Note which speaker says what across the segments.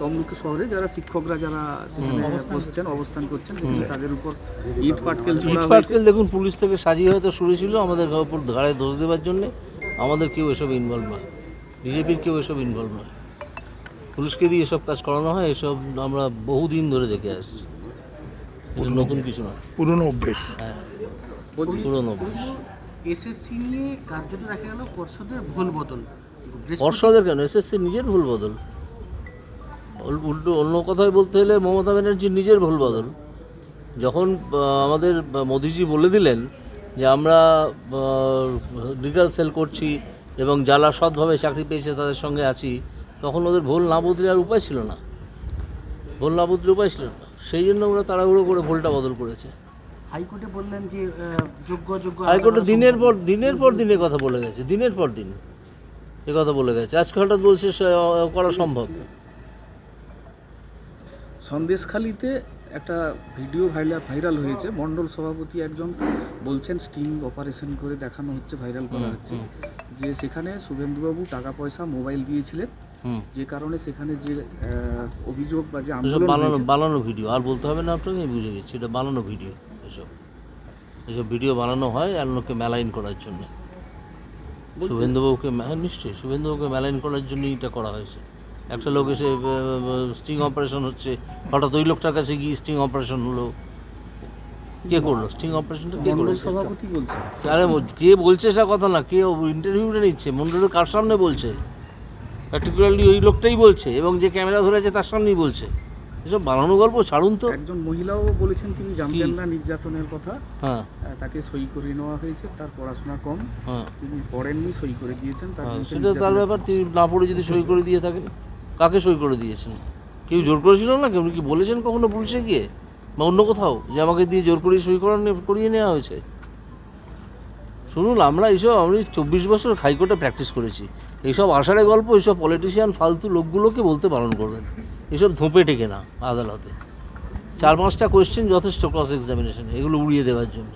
Speaker 1: তমলুক শহরে যারা শিক্ষকরা যারা সেখানে বসছেন অবস্থান করছেন তাদের উপর ইট পাটকেল
Speaker 2: ইট পাটকেল দেখুন পুলিশ থেকে সাজিয়ে হয়তো শুরু ছিল আমাদের উপর ঘাড়ে দোষ দেওয়ার জন্য আমাদের কেউ এসব ইনভলভ নয়। বিজেপির কেউ এসব ইনভলভ নয়। পুলিশকে দিয়ে এসব কাজ করানো হয় এসব আমরা বহুদিন ধরে দেখে আসছি। নতুন কিছু নয়।
Speaker 3: পুরনো অভ্যেস।
Speaker 2: হ্যাঁ।
Speaker 1: বলছি
Speaker 2: পুরোনো অভ্যাস।
Speaker 4: এসএসসি নিয়ে কার্যত দেখা গেল পর্ষদের ভুল বদল।
Speaker 2: পর্ষদের কেন? এসএসসি নিজের ভুল বদল। উল্টো অন্য কথায় বলতে হলে মমতা ব্যানার্জির নিজের ভুল বদল। যখন আমাদের মোদিজি বলে দিলেন যে আমরা লিগাল সেল করছি এবং যারা সৎভাবে চাকরি পেয়েছে তাদের সঙ্গে আছি তখন ওদের ভুল না বদলে আর উপায় ছিল না। ভুল না বদলে উপায় ছিল না। সেই জন্য ওরা তাড়াহুড়ো করে ভুলটা বদল করেছে।
Speaker 4: হাইকোর্টে বললেন যে যোগ্য যোগ্য
Speaker 2: হাইকোর্টে দিনের পর দিনের পর দিনে কথা বলে গেছে দিনের পর দিন এ কথা বলে গেছে। আজকে হঠাৎ বলছে করা সম্ভব।
Speaker 1: সন্দেশখালিতে একটা ভিডিও ভাইরাল ভাইরাল হয়েছে। মণ্ডল সভাপতি একজন বলছেন স্টিং অপারেশন করে দেখানো হচ্ছে ভাইরাল করা হচ্ছে। যে সেখানে শুভেন্দুবাবু টাকা পয়সা মোবাইল দিয়েছিলেন। যে কারণে সেখানে যে অভিযোগ বা যে আন্দোলন
Speaker 2: বানানো বানানো ভিডিও। আর বলতে হবে না আপনাকে আমি বুঝে গেছি এটা বানানো ভিডিও এসব। এসব ভিডিও বানানো হয় আর লোককে মেলাইন করার জন্য। শুভেন্দুবাবুকে হ্যাঁ নিশ্চয়ই শুভেন্দুবাবুকে মেলাইন করার জন্যই এটা করা হয়েছে। একটা লোক এসে স্টিং অপারেশন হচ্ছে। হঠাৎ ওই লোকটার কাছে গিয়ে স্টিং অপারেশন হলো। কে করল? স্টিং অপারেশনটা কে করেছে?
Speaker 1: সভাপতি বলছেন
Speaker 2: আরে কে বলছে সেটা কথা না কে ইন্টারভিউটা নিচ্ছে? মন্ডলের কার সামনে বলছে? পার্টিকুলারলি ওই লোকটাই বলছে এবং যে ক্যামেরা ধরেছে তার সামনেই বলছে। এসব বানানো গল্প ছাড়ুন তো।
Speaker 1: একজন মহিলাও বলেছেন তিনি জানতেন না নির্যাতনের কথা।
Speaker 2: হ্যাঁ।
Speaker 1: তাকে সই করে নেওয়া হয়েছে তার পড়াশোনা কম।
Speaker 2: হ্যাঁ।
Speaker 1: তিনি পড়েননি সই করে দিয়েছেন তার
Speaker 2: হ্যাঁ, সেটা তার ব্যাপার তিনি না পড়ে যদি সই করে দিয়ে থাকেন কাকে সই করে দিয়েছেন? কেউ জোর করেছিল না? কেউ কি বলেছেন কখনো পুলিশে গিয়ে? বা অন্য কোথাও যে আমাকে দিয়ে জোর করে সই করানো করিয়ে নেওয়া হয়েছে? শুনুন আমরা এইসব আমি চব্বিশ বছর হাইকোর্টে প্র্যাকটিস করেছি। এইসব আষাঢ়ে গল্প এইসব পলিটিশিয়ান ফালতু লোকগুলোকে বলতে বারণ করবেন। এসব ধোপে টেকে না আদালতে। চার পাঁচটা কোয়েশ্চেন যথেষ্ট ক্রস এক্সামিনেশন এগুলো উড়িয়ে দেওয়ার জন্য।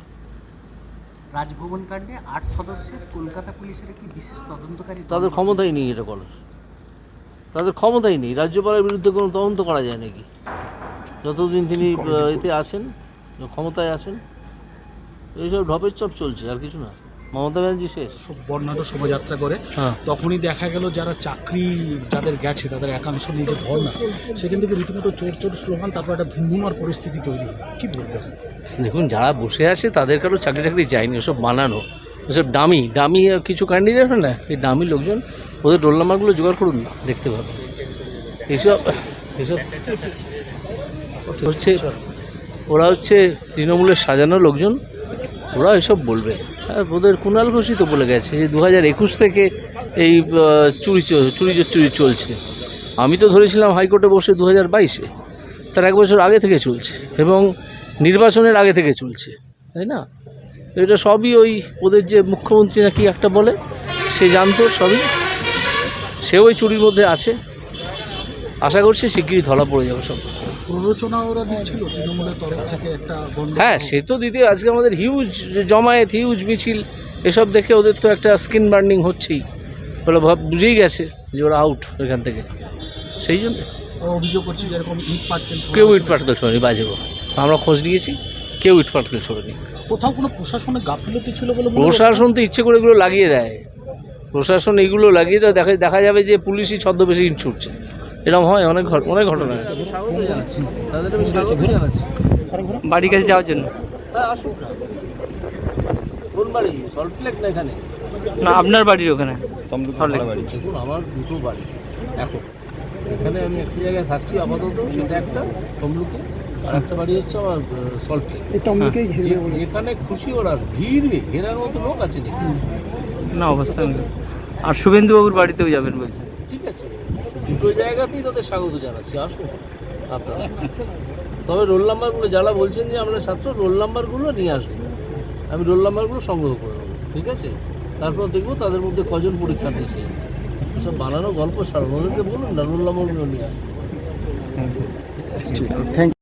Speaker 4: রাজভবন কাণ্ডে আট সদস্যের কলকাতা পুলিশের একটি বিশেষ তদন্তকারী
Speaker 2: তাদের ক্ষমতাই নেই এটা করার তাদের ক্ষমতাই নেই। রাজ্যপালের বিরুদ্ধে কোনো তদন্ত করা যায় নাকি? যতদিন তিনি এতে আসেন ক্ষমতায় আসেন এইসব ঢপের চপ চলছে আর কিছু না। মমতা ব্যানার্জি শেষ।
Speaker 5: বর্ণাঢ্য শোভাযাত্রা করে।
Speaker 2: হ্যাঁ।
Speaker 5: তখনই দেখা গেল যারা চাকরি যাদের গেছে তাদের একাংশ নিয়ে যে ধর্না সেখান থেকে রীতিমতো চোর চোর স্লোগান তারপর একটা ধুমধুমার পরিস্থিতি তৈরি হয় কি বলবেন
Speaker 2: দেখুন যারা বসে আছে তাদের কারও চাকরি চাকরি যায়নি ওসব বানানো ওসব দামি দামি কিছু ক্যান্ডিডেট হয় না? এই দামি লোকজন ওদের রোল নাম্বারগুলো জোগাড় করুন না, দেখতে পাবেন। এইসব এইসব হচ্ছে, ওরা হচ্ছে তৃণমূলের সাজানো লোকজন, ওরা এসব বলবে। হ্যাঁ ওদের কুণাল ঘোষই তো বলে গেছে যে দু হাজার একুশ থেকে এই চুরি চুরি চুরি চলছে। আমি তো ধরেছিলাম হাইকোর্টে বসে দু হাজার বাইশে, তার এক বছর আগে থেকে চলছে এবং নির্বাচনের আগে থেকে চলছে, তাই না? এটা সবই ওই ওদের যে মুখ্যমন্ত্রী নাকি একটা বলে, সে জানতো সবই। সে ওই চুরির মধ্যে আছে। আশা করছি শিগগিরই ধরা পড়ে যাবে সব।
Speaker 5: প্ররোচনা ওরা দিচ্ছিল তৃণমূলের তরফ থেকে একটা
Speaker 2: হ্যাঁ সে তো দিদি আজকে আমাদের হিউজ জমায়েত হিউজ মিছিল এসব দেখে ওদের তো একটা স্কিন বার্নিং হচ্ছেই। ওরা ভাব বুঝেই গেছে যে ওরা আউট এখান থেকে। সেই জন্য।
Speaker 5: অভিযোগ করছে যেরকম ইট পাটকেল
Speaker 2: কেউ। ইট পাটকেল ছোড়েনি বাজে আমরা খোঁজ নিয়েছি কেউ ইট পাটকেল ছোড়েনি।
Speaker 5: কোথাও কোনো প্রশাসনের গাফিলতি ছিল বলে
Speaker 2: প্রশাসন তো ইচ্ছে করে এগুলো লাগিয়ে দেয়। প্রশাসন এগুলো লাগিয়ে দেয় দেখা দেখা যাবে যে পুলিশই ছদ্মবেশী ছুটছে। এরকম হয় অনেক অনেক ঘটনা আছে।
Speaker 6: বাড়ির কাছে যাওয়ার জন্য।
Speaker 2: হ্যাঁ আসুক না। কোন বাড়ি? সল্টলেক এখানে?
Speaker 6: না আপনার বাড়ির ওখানে।
Speaker 2: আমার দুটো বাড়ি। এখন এখানে আমি একটা জায়গায় থাকছি আপাতত সেটা একটা তমলুকে আর একটা বাড়ি হচ্ছে আমার সল্টলেক যেখানে খুশি ওরা ভিড় ঘেরার মতো লোক আছে নাকি?
Speaker 6: না অবস্থান। আর শুভেন্দুবাবুর বাড়িতেও যাবেন বলছেন।
Speaker 2: ঠিক আছে। দুটো জায়গাতেই তাদের স্বাগত জানাচ্ছি আসুন। আপনারা। তবে রোল নাম্বারগুলো যারা বলছেন যে আমরা ছাত্র রোল নাম্বারগুলো নিয়ে আসুন। আমি রোল নাম্বারগুলো সংগ্রহ করে দেবো ঠিক আছে? তারপর দেখব তাদের মধ্যে কজন পরীক্ষা দিয়েছে। এসব বানানো গল্প ছাড়ুন ওদেরকে বলুন না রোল নাম্বারগুলো নিয়ে আসুন।
Speaker 3: থ্যাংক